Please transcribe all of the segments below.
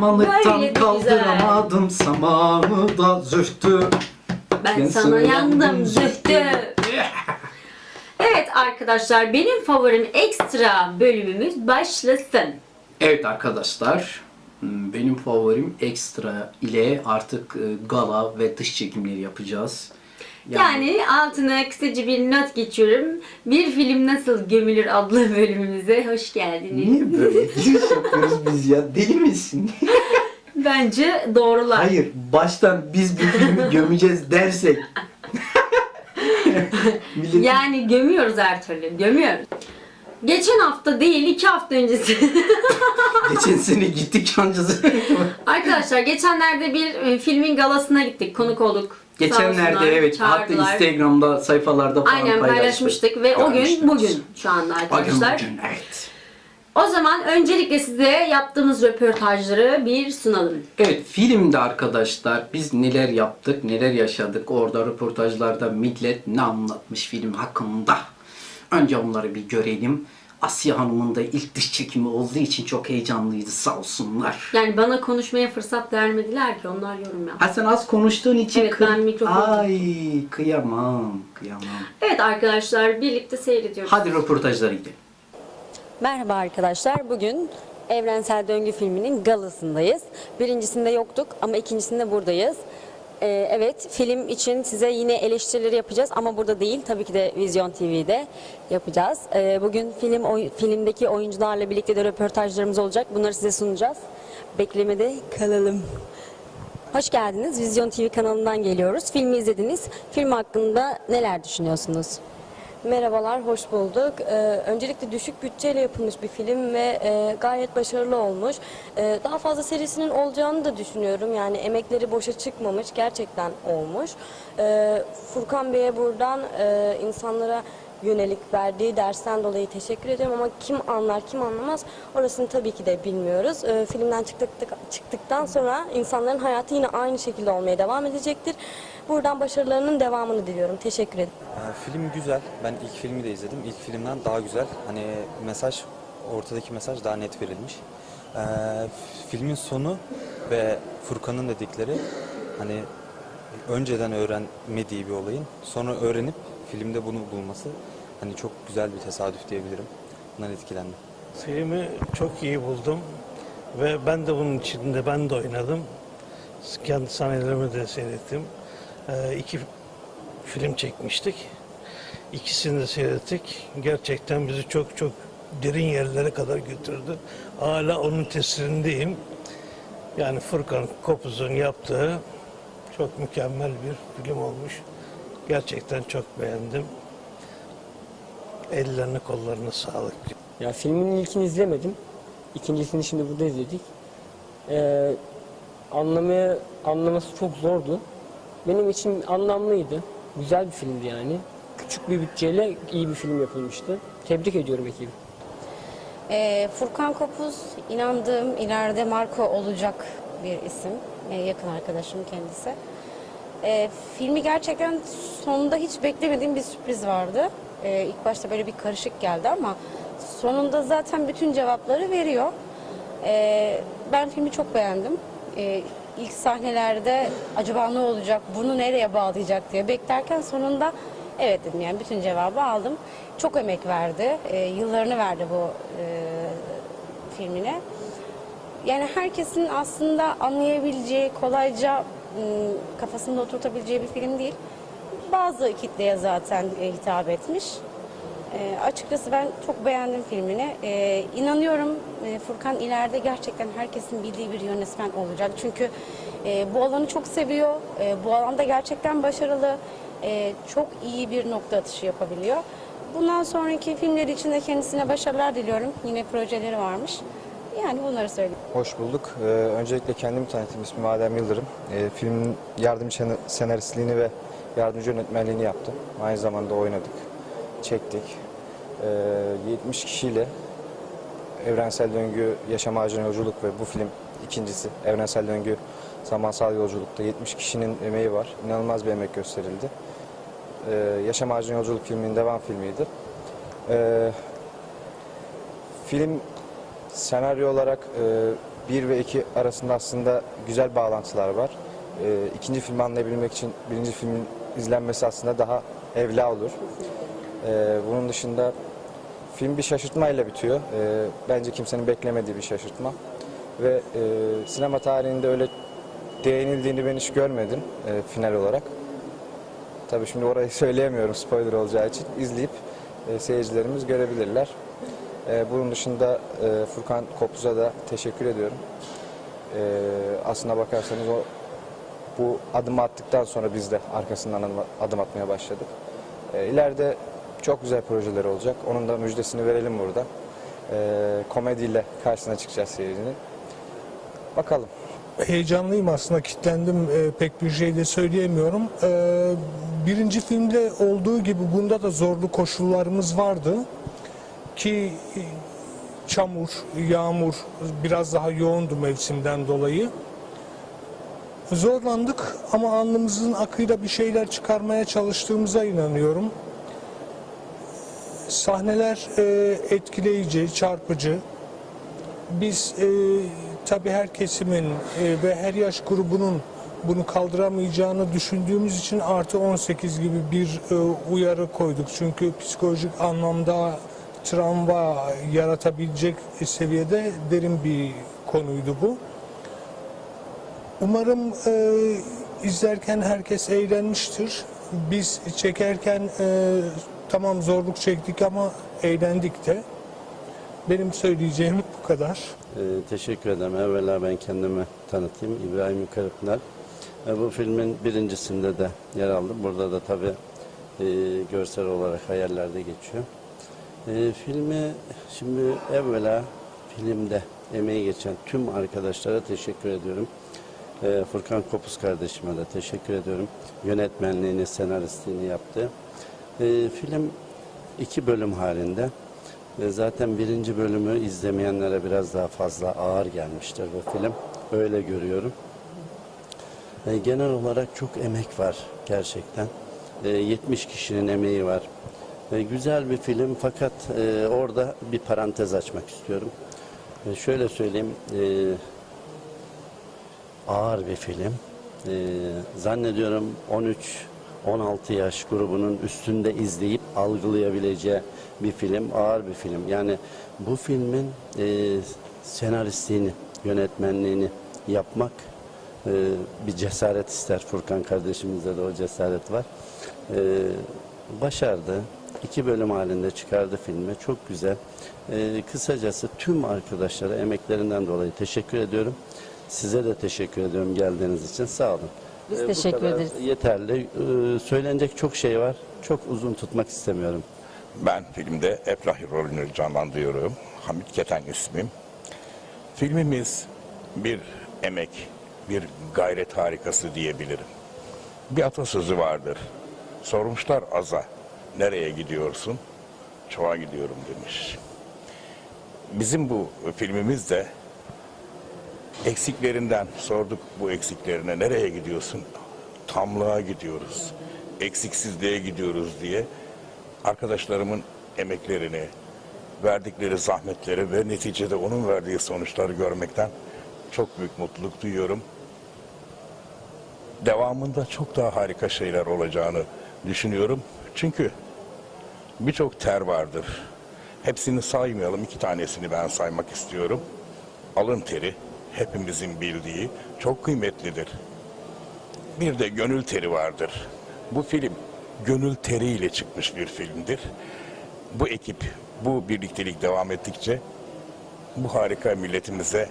Samanlıktan Böyle de kaldıramadım samanı da zühtü. Ben Ben sana yandım yandım zühtü. Evet arkadaşlar benim favorim ekstra bölümümüz başlasın. Evet arkadaşlar benim favorim ekstra ile artık e, gala ve dış çekimleri yapacağız. Yani altına kısaca bir not geçiyorum. Bir film nasıl gömülür adlı bölümümüze hoş geldiniz. Niye böyle giriş yapıyoruz biz ya? Deli misin? Bence doğrular. Hayır, baştan biz bu filmi gömeceğiz dersek. Millet Yani gömüyoruz her türlü. Gömüyoruz. Geçen hafta değil iki hafta öncesi. geçen sene gittik yancısı. Arkadaşlar geçenlerde bir e, filmin galasına gittik. Konuk olduk. Geçenlerde evet hatta çağırdılar. Instagram'da sayfalarda falan Aynen paylaşmıştık ve o gün bugün şu anda Bugün arkadaşlar. bugün evet. O zaman öncelikle size yaptığımız röportajları bir sunalım. Evet filmde arkadaşlar biz neler yaptık, neler yaşadık orada röportajlarda millet ne anlatmış film hakkında. Önce onları bir görelim. Asya Hanım'ın da ilk dış çekimi olduğu için çok heyecanlıydı sağ olsunlar. Yani bana konuşmaya fırsat vermediler ki onlar yorum yaptı. Ha sen az konuştuğun için Evet, ben mikrofonu- Ay kıyamam, kıyamam. Evet arkadaşlar birlikte seyrediyoruz. Hadi röportajlara gidelim. Merhaba arkadaşlar. Bugün Evrensel Döngü filminin galasındayız. Birincisinde yoktuk ama ikincisinde buradayız. Ee, evet film için size yine eleştirileri yapacağız ama burada değil. Tabii ki de Vizyon TV'de yapacağız. Ee, bugün film oy- filmdeki oyuncularla birlikte de röportajlarımız olacak. Bunları size sunacağız. Beklemede kalalım. Hoş geldiniz. Vizyon TV kanalından geliyoruz. Filmi izlediniz. Film hakkında neler düşünüyorsunuz? Merhabalar, hoş bulduk. Ee, öncelikle düşük bütçeyle yapılmış bir film ve e, gayet başarılı olmuş. Ee, daha fazla serisinin olacağını da düşünüyorum. Yani emekleri boşa çıkmamış, gerçekten olmuş. Ee, Furkan Bey'e buradan e, insanlara yönelik verdiği dersten dolayı teşekkür ederim ama kim anlar kim anlamaz orasını tabii ki de bilmiyoruz. Ee, filmden çıktık, çıktıktan sonra insanların hayatı yine aynı şekilde olmaya devam edecektir. Buradan başarılarının devamını diliyorum. Teşekkür ederim. Ee, Film güzel. Ben ilk filmi de izledim. İlk filmden daha güzel. Hani mesaj, ortadaki mesaj daha net verilmiş. Ee, filmin sonu ve Furkan'ın dedikleri hani önceden öğrenmediği bir olayın sonra öğrenip filmde bunu bulması hani çok güzel bir tesadüf diyebilirim. Bundan etkilendim. Filmi çok iyi buldum ve ben de bunun içinde ben de oynadım. Kendi sahnelerimi de seyrettim. Ee, iki film çekmiştik. İkisini de seyrettik. Gerçekten bizi çok çok derin yerlere kadar götürdü. Hala onun tesirindeyim. Yani Furkan Kopuz'un yaptığı çok mükemmel bir film olmuş. Gerçekten çok beğendim. Ellerine kollarına sağlık. Ya filmin ilkini izlemedim. İkincisini şimdi burada izledik. Ee, anlamaya anlaması çok zordu. Benim için anlamlıydı. Güzel bir filmdi yani. Küçük bir bütçeyle iyi bir film yapılmıştı. Tebrik ediyorum ekibi. Ee, Furkan Kopuz inandığım ileride Marco olacak bir isim. Ee, yakın arkadaşım kendisi. Ee, filmi gerçekten sonunda hiç beklemediğim bir sürpriz vardı. Ee, ilk başta böyle bir karışık geldi ama sonunda zaten bütün cevapları veriyor. Ee, ben filmi çok beğendim. Ee, ilk sahnelerde acaba ne olacak, bunu nereye bağlayacak diye beklerken sonunda evet dedim yani bütün cevabı aldım. Çok emek verdi, ee, yıllarını verdi bu e, filmine. Yani herkesin aslında anlayabileceği, kolayca ım, kafasında oturtabileceği bir film değil. Bazı kitleye zaten e, hitap etmiş. E, açıkçası ben çok beğendim filmini. E, inanıyorum e, Furkan ileride gerçekten herkesin bildiği bir yönetmen olacak. Çünkü e, bu alanı çok seviyor. E, bu alanda gerçekten başarılı. E, çok iyi bir nokta atışı yapabiliyor. Bundan sonraki filmleri için de kendisine başarılar diliyorum. Yine projeleri varmış. Yani bunları söyleyeyim. Hoş bulduk. Ee, öncelikle kendimi tanıtayım. İsmim Adem Yıldırım. Ee, filmin yardımcı sen- senaristliğini ve yardımcı yönetmenliğini yaptım. Aynı zamanda oynadık, çektik. Ee, 70 kişiyle Evrensel Döngü Yaşam Ağacına Yolculuk ve bu film ikincisi Evrensel Döngü Zamansal Yolculuk'ta 70 kişinin emeği var. İnanılmaz bir emek gösterildi. Ee, Yaşam Ağacına Yolculuk filminin devam filmiydi. Ee, film senaryo olarak e, 1 ve 2 arasında aslında güzel bağlantılar var. Ee, ikinci filmi anlayabilmek için birinci filmin izlenmesi aslında daha evla olur. Ee, bunun dışında film bir şaşırtmayla bitiyor. Ee, bence kimsenin beklemediği bir şaşırtma. Ve e, sinema tarihinde öyle değinildiğini ben hiç görmedim e, final olarak. Tabii şimdi orayı söyleyemiyorum spoiler olacağı için. izleyip e, seyircilerimiz görebilirler. E, bunun dışında e, Furkan Kopuz'a da teşekkür ediyorum. E, aslına bakarsanız o bu adımı attıktan sonra biz de arkasından adım atmaya başladık. E, ileride çok güzel projeler olacak. Onun da müjdesini verelim burada. E, komediyle karşısına çıkacağız seyircinin. Bakalım. Heyecanlıyım aslında kitlendim e, pek bir şey de söyleyemiyorum. E, birinci filmde olduğu gibi bunda da zorlu koşullarımız vardı ki e, çamur, yağmur biraz daha yoğundu mevsimden dolayı. Zorlandık ama alnımızın akıyla bir şeyler çıkarmaya çalıştığımıza inanıyorum. Sahneler e, etkileyici, çarpıcı. Biz e, tabii her kesimin e, ve her yaş grubunun bunu kaldıramayacağını düşündüğümüz için artı 18 gibi bir e, uyarı koyduk. Çünkü psikolojik anlamda travma yaratabilecek seviyede derin bir konuydu bu. Umarım e, izlerken herkes eğlenmiştir. Biz çekerken e, tamam zorluk çektik ama eğlendik de. Benim söyleyeceğim bu kadar. Ee, teşekkür ederim. Evvela ben kendimi tanıtayım. İbrahim Yukarıpınar. Ee, bu filmin birincisinde de yer aldım. Burada da tabii e, görsel olarak hayallerde geçiyor. Ee, filmi şimdi evvela filmde emeği geçen tüm arkadaşlara teşekkür ediyorum. Ee, Furkan Kopuz kardeşime de teşekkür ediyorum. Yönetmenliğini, senaristliğini yaptı. Ee, film iki bölüm halinde. Ve zaten birinci bölümü izlemeyenlere biraz daha fazla ağır gelmiştir bu film. Öyle görüyorum. E, genel olarak çok emek var gerçekten. E, 70 kişinin emeği var. E, güzel bir film fakat e, orada bir parantez açmak istiyorum. E, şöyle söyleyeyim. E, ağır bir film. E, zannediyorum 13-16 yaş grubunun üstünde izleyip algılayabileceği bir film, ağır bir film. Yani bu filmin e, senaristliğini, yönetmenliğini yapmak e, bir cesaret ister. Furkan kardeşimizde de o cesaret var. E, başardı. İki bölüm halinde çıkardı filmi. Çok güzel. E, kısacası tüm arkadaşlara emeklerinden dolayı teşekkür ediyorum. Size de teşekkür ediyorum geldiğiniz için. Sağ olun. Biz E, teşekkür kadar ederiz. Yeterli. E, söylenecek çok şey var. Çok uzun tutmak istemiyorum. Ben filmde Efrahi rolünü canlandırıyorum. Hamit Keten ismim. Filmimiz bir emek, bir gayret harikası diyebilirim. Bir atasözü vardır. Sormuşlar aza, nereye gidiyorsun? Çoğa gidiyorum demiş. Bizim bu filmimiz de eksiklerinden sorduk bu eksiklerine nereye gidiyorsun? Tamlığa gidiyoruz. Eksiksizliğe gidiyoruz diye arkadaşlarımın emeklerini, verdikleri zahmetleri ve neticede onun verdiği sonuçları görmekten çok büyük mutluluk duyuyorum. Devamında çok daha harika şeyler olacağını düşünüyorum. Çünkü birçok ter vardır. Hepsini saymayalım, iki tanesini ben saymak istiyorum. Alın teri, hepimizin bildiği çok kıymetlidir. Bir de gönül teri vardır. Bu film gönül teriyle çıkmış bir filmdir. Bu ekip, bu birliktelik devam ettikçe bu harika milletimize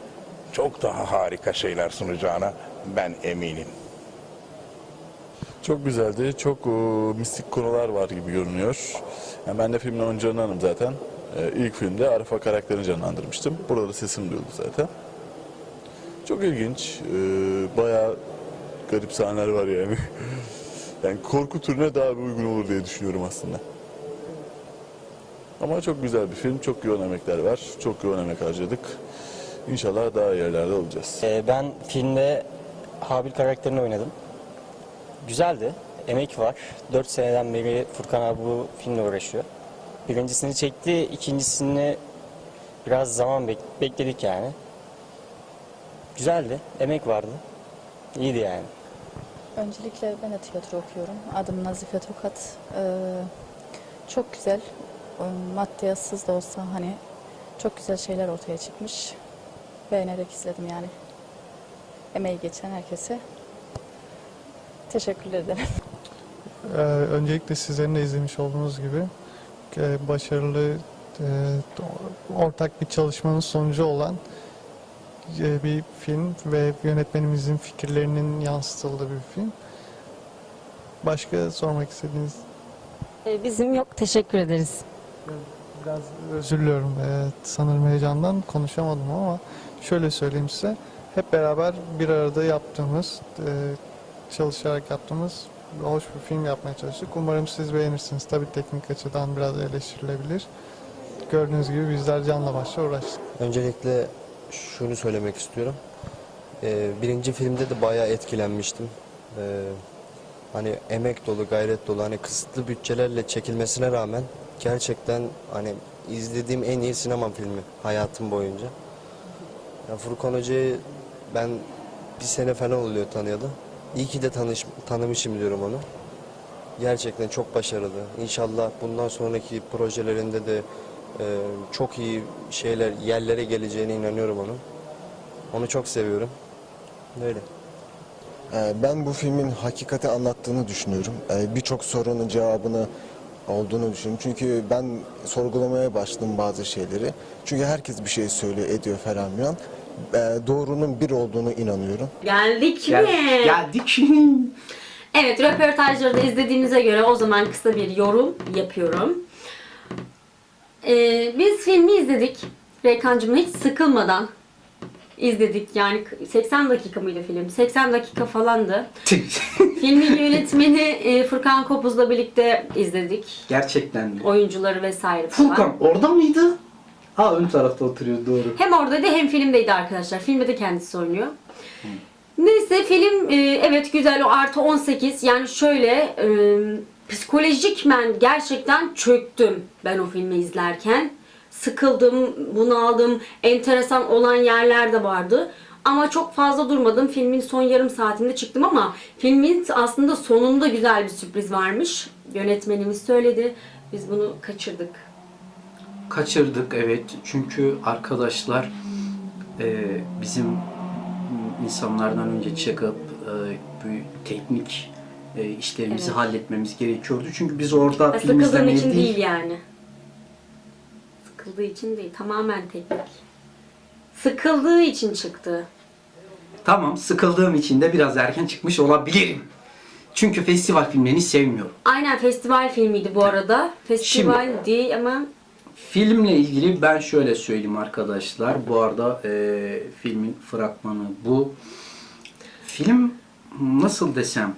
çok daha harika şeyler sunacağına ben eminim. Çok güzeldi. Çok e, mistik konular var gibi görünüyor. Yani ben de filmin oyuncularındanım zaten. E, ilk filmde Arifa karakterini canlandırmıştım. Burada da sesim duyuldu zaten. Çok ilginç. E, bayağı garip sahneler var yani. yani korku türüne daha bir uygun olur diye düşünüyorum aslında. Ama çok güzel bir film. Çok yoğun emekler var. Çok yoğun emek harcadık. İnşallah daha yerlerde olacağız. Ee, ben filmde Habil karakterini oynadım. Güzeldi. Emek var. 4 seneden beri Furkan abi bu filmle uğraşıyor. Birincisini çekti, ikincisini biraz zaman bek- bekledik yani. Güzeldi, emek vardı. İyiydi yani. Öncelikle ben de tiyatro okuyorum. Adım Nazife Tokat. Ee, çok güzel, e, maddiyatsız da olsa hani çok güzel şeyler ortaya çıkmış. Beğenerek izledim yani. Emeği geçen herkese teşekkür ederim. Ee, öncelikle sizlerin de izlemiş olduğunuz gibi e, başarılı e, ortak bir çalışmanın sonucu olan e, bir film ve yönetmenimizin fikirlerinin yansıtıldığı bir film. Başka sormak istediğiniz Ee, bizim yok. Teşekkür ederiz. biraz özür diliyorum. Ee, sanırım heyecandan konuşamadım ama şöyle söyleyeyim size. Hep beraber bir arada yaptığımız, e, çalışarak yaptığımız hoş bir film yapmaya çalıştık. Umarım siz beğenirsiniz. Tabii teknik açıdan biraz eleştirilebilir. Gördüğünüz gibi bizler canla başla uğraştık. Öncelikle şunu söylemek istiyorum. Ee, birinci filmde de bayağı etkilenmiştim. Ee, hani emek dolu, gayret dolu, hani kısıtlı bütçelerle çekilmesine rağmen gerçekten hani izlediğim en iyi sinema filmi hayatım boyunca. Ya Furkan Hoca'yı ben bir sene falan oluyor tanıyalı. İyi ki de tanış, tanımışım diyorum onu. Gerçekten çok başarılı. İnşallah bundan sonraki projelerinde de çok iyi şeyler, yerlere geleceğine inanıyorum onun. Onu çok seviyorum. Öyle. Ee, Ben bu filmin hakikati anlattığını düşünüyorum. Ee, Birçok sorunun cevabını olduğunu düşünüyorum. Çünkü ben sorgulamaya başladım bazı şeyleri. Çünkü herkes bir şey söylüyor, ediyor falan filan. Ee, Doğrunun bir olduğunu inanıyorum. Geldik Gel, mi? geldik. Evet, röportajları da izlediğimize göre o zaman kısa bir yorum yapıyorum. Ee, biz filmi izledik. Reykancığım hiç sıkılmadan izledik. Yani 80 dakika mıydı film? 80 dakika falandı. Filmin yönetmeni e, Furkan Kopuz'la birlikte izledik. Gerçekten mi? Oyuncuları vesaire falan. Furkan orada mıydı? Ha ön tarafta oturuyor doğru. Hem oradaydı hem filmdeydi arkadaşlar. Filmde de kendisi oynuyor. Neyse film e, evet güzel o artı 18 yani şöyle e, psikolojikmen gerçekten çöktüm ben o filmi izlerken. Sıkıldım, bunaldım, enteresan olan yerler de vardı. Ama çok fazla durmadım. Filmin son yarım saatinde çıktım ama filmin aslında sonunda güzel bir sürpriz varmış. Yönetmenimiz söyledi. Biz bunu kaçırdık. Kaçırdık evet çünkü arkadaşlar e, bizim insanlardan önce çıkıp e, bu teknik e, işlerimizi Evet. halletmemiz gerekiyordu. Çünkü biz orada Ya film Sıkıldığım izlemeye için değil, değil yani. Sıkıldığı için değil. Tamamen teknik. Sıkıldığı için çıktı. Tamam sıkıldığım için de biraz erken çıkmış olabilirim. Çünkü festival filmlerini sevmiyorum. Aynen festival filmiydi bu arada. Festival değil ama Filmle ilgili ben şöyle söyleyeyim arkadaşlar. Bu arada e, filmin fragmanı bu. Film nasıl desem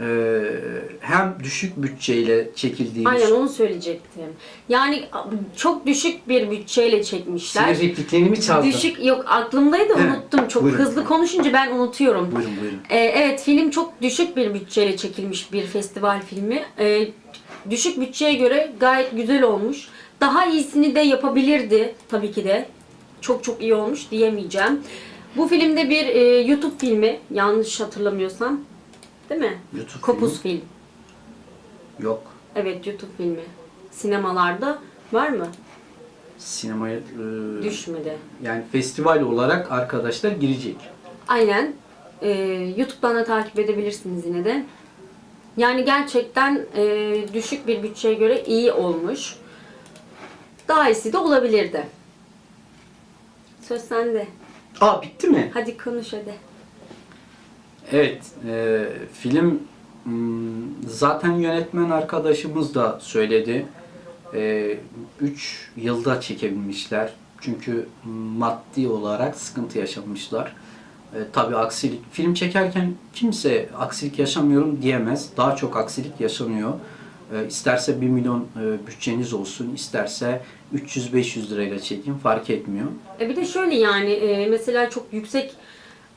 e, hem düşük bütçeyle çekildiği aynen onu söyleyecektim. Yani çok düşük bir bütçeyle çekmişler. Sinir repliklerimi çaldın. Düşük yok aklımdaydı Evet, unuttum. Çok buyurun. hızlı konuşunca ben unutuyorum. Buyurun buyurun. Ee, evet film çok düşük bir bütçeyle çekilmiş bir festival filmi. Ee, düşük bütçeye göre gayet güzel olmuş. Daha iyisini de yapabilirdi tabii ki de. Çok çok iyi olmuş diyemeyeceğim. Bu filmde bir e, YouTube filmi yanlış hatırlamıyorsam. Değil mi? YouTube Kopuz film. Yok. Evet YouTube filmi. Sinemalarda var mı? Sinemaya e, Düşmedi. yani festival olarak arkadaşlar girecek. Aynen. Ee, YouTube'dan da takip edebilirsiniz yine de. Yani gerçekten e, düşük bir bütçeye göre iyi olmuş. Daha iyisi de olabilirdi. Söz sende. Aa bitti mi? Hadi konuş hadi. Evet, e, film hmm, zaten yönetmen arkadaşımız da söyledi. 3 yılda çekebilmişler. Çünkü maddi olarak sıkıntı yaşamışlar. E, tabii aksilik, film çekerken kimse aksilik yaşamıyorum diyemez. Daha çok aksilik yaşanıyor. E, isterse 1 milyon e, bütçeniz olsun, isterse 300-500 lirayla çekin fark etmiyor. E bir de şöyle yani e, mesela çok yüksek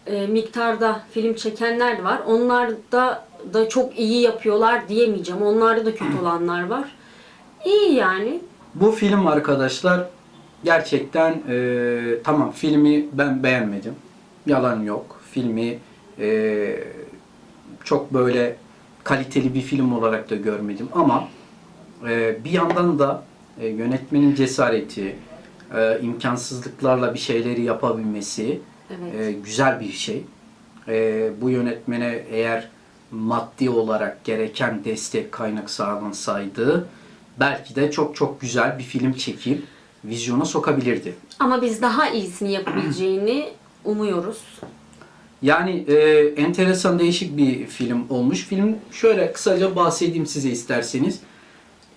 e, miktarda film çekenler var. Onlar da da çok iyi yapıyorlar diyemeyeceğim. Onlarda da kötü olanlar var. İyi yani. Bu film arkadaşlar gerçekten e, tamam filmi ben beğenmedim. Yalan yok. Filmi e, çok böyle kaliteli bir film olarak da görmedim ama e, bir yandan da e, yönetmenin cesareti, e, imkansızlıklarla bir şeyleri yapabilmesi Evet. e, güzel bir şey. E, bu yönetmene eğer maddi olarak gereken destek kaynak sağlansaydı belki de çok çok güzel bir film çekip vizyona sokabilirdi. Ama biz daha iyisini yapabileceğini umuyoruz. Yani e, enteresan değişik bir film olmuş. Film şöyle kısaca bahsedeyim size isterseniz.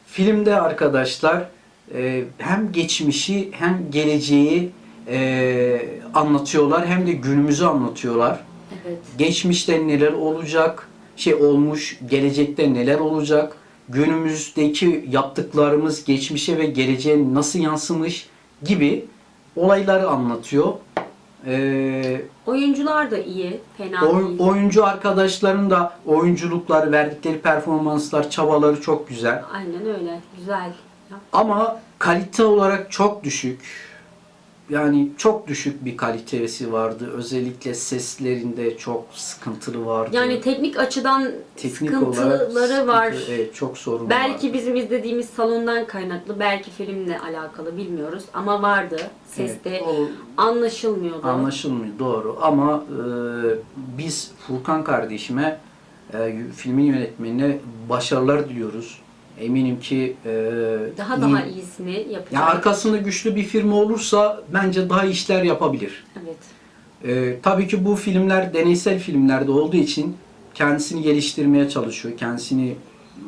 Filmde arkadaşlar e, hem geçmişi hem geleceği e, anlatıyorlar hem de günümüzü anlatıyorlar. Evet. Geçmişte neler olacak, şey olmuş, gelecekte neler olacak, günümüzdeki yaptıklarımız geçmişe ve geleceğe nasıl yansımış gibi olayları anlatıyor. Ee, Oyuncular da iyi, fena Oy- değil. oyuncu arkadaşların da oyunculukları, verdikleri performanslar, çabaları çok güzel. Aynen öyle. Güzel. Ama kalite olarak çok düşük. Yani çok düşük bir kalitesi vardı. Özellikle seslerinde çok sıkıntılı vardı. Yani teknik açıdan Teknik sıkıntıları sıkıntı- var. Evet, çok sorun Belki vardı. bizim izlediğimiz salondan kaynaklı, belki filmle alakalı bilmiyoruz ama vardı. Seste Evet, o- anlaşılmıyordu. Anlaşılmıyor doğru ama e, biz Furkan kardeşime e, filmin yönetmenine başarılar diliyoruz. Eminim ki e, daha iyi- daha iyisini yapacak. Ya arkasında güçlü bir firma olursa bence daha iyi işler yapabilir. Evet. Ee, tabii ki bu filmler deneysel filmlerde olduğu için kendisini geliştirmeye çalışıyor. Kendisini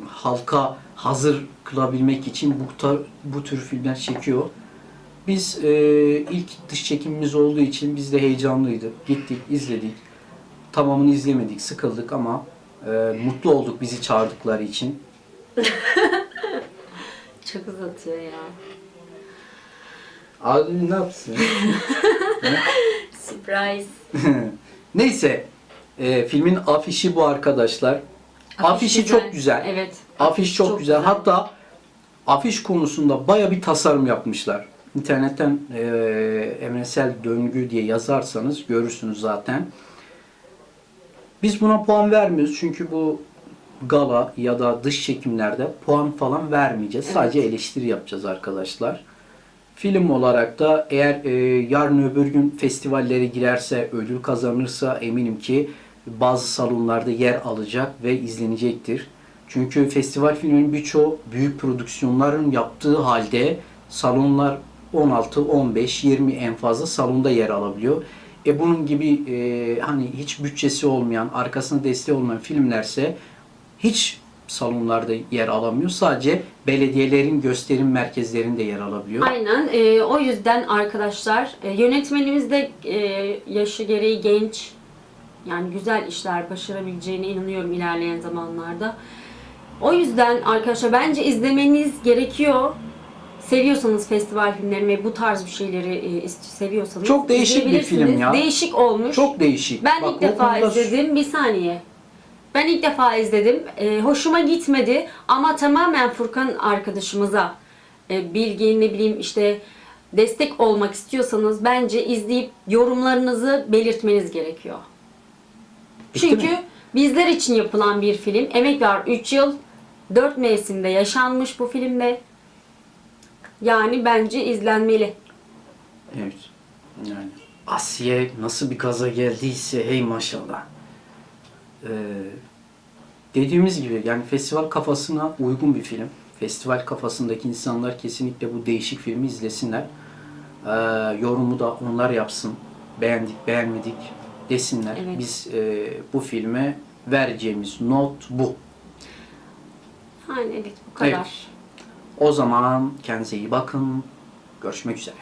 halka hazır kılabilmek için bu, bu tür filmler çekiyor. Biz e, ilk dış çekimimiz olduğu için biz de heyecanlıydık. Gittik, izledik. Tamamını izlemedik, sıkıldık ama e, mutlu olduk bizi çağırdıkları için. Çok uzatıyor ya. Abi ne yapsın? Surprise. Neyse, e, filmin afişi bu arkadaşlar. Afişi güzel. çok güzel. Evet. Afiş çok, çok güzel. güzel. Hatta afiş konusunda baya bir tasarım yapmışlar. İnternetten e, evrensel döngü diye yazarsanız görürsünüz zaten. Biz buna puan vermiyoruz çünkü bu gala ya da dış çekimlerde puan falan vermeyeceğiz. Evet. Sadece eleştiri yapacağız arkadaşlar. Film olarak da eğer e, yarın öbür gün festivallere girerse, ödül kazanırsa eminim ki bazı salonlarda yer alacak ve izlenecektir. Çünkü festival filminin birçoğu büyük prodüksiyonların yaptığı halde salonlar 16, 15, 20 en fazla salonda yer alabiliyor. E bunun gibi e, hani hiç bütçesi olmayan, arkasında desteği olmayan filmlerse hiç salonlarda yer alamıyor. Sadece belediyelerin gösterim merkezlerinde yer alabiliyor. Aynen. Ee, o yüzden arkadaşlar e, yönetmenimiz de e, yaşı gereği genç. Yani güzel işler başarabileceğine inanıyorum ilerleyen zamanlarda. O yüzden arkadaşlar bence izlemeniz gerekiyor. Seviyorsanız festival filmlerini ve bu tarz bir şeyleri e, seviyorsanız Çok değişik bir film ya. Değişik olmuş. Çok değişik. Ben Bak, ilk defa konuda- izledim. Bir saniye. Ben ilk defa izledim. Ee, hoşuma gitmedi ama tamamen Furkan arkadaşımıza e, bilgi ne bileyim işte destek olmak istiyorsanız bence izleyip yorumlarınızı belirtmeniz gerekiyor. Bitti Çünkü mi? bizler için yapılan bir film. Emek var 3 yıl 4 mevsimde yaşanmış bu filmde. Yani bence izlenmeli. Evet. Yani Asiye nasıl bir gaza geldiyse hey maşallah. Ee, dediğimiz gibi yani festival kafasına uygun bir film. Festival kafasındaki insanlar kesinlikle bu değişik filmi izlesinler. Ee, yorumu da onlar yapsın. Beğendik, beğenmedik desinler. Evet. Biz e, bu filme vereceğimiz not bu. Yani evet bu kadar. Evet. O zaman kendinize iyi bakın. Görüşmek üzere.